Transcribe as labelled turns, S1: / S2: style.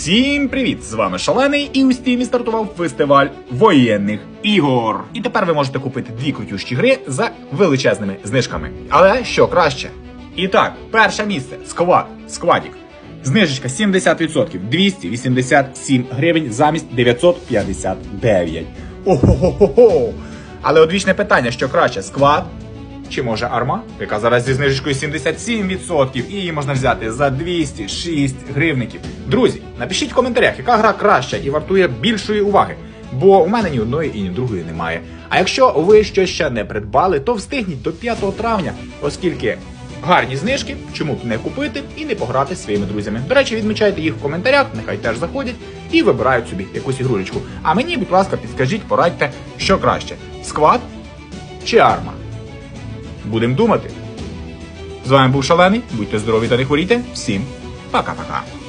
S1: Всім привіт! З вами Шалений, і у стімі стартував фестиваль воєнних ігор. І тепер ви можете купити дві крутющі гри за величезними знижками. Але що краще? І так, перше місце сквад, сквадік. Знижечка 70%, 287 гривень замість 959. Ого-го-го-го! Але одвічне питання, що краще, сквад чи може арма, яка зараз зі знижечкою 77%, і її можна взяти за 206 гривників. Друзі, напишіть в коментарях, яка гра краща і вартує більшої уваги. Бо у мене ні одної і ні другої немає. А якщо ви щось ще не придбали, то встигніть до 5 травня, оскільки гарні знижки, чому б не купити і не пограти зі своїми друзями. До речі, відмічайте їх в коментарях, нехай теж заходять і вибирають собі якусь ігрулечку. А мені, будь ласка, підскажіть, порадьте, що краще: сквад чи арма? Будемо думати. З вами був Шалений. Будьте здорові та не хворійте. Всім пока-пока.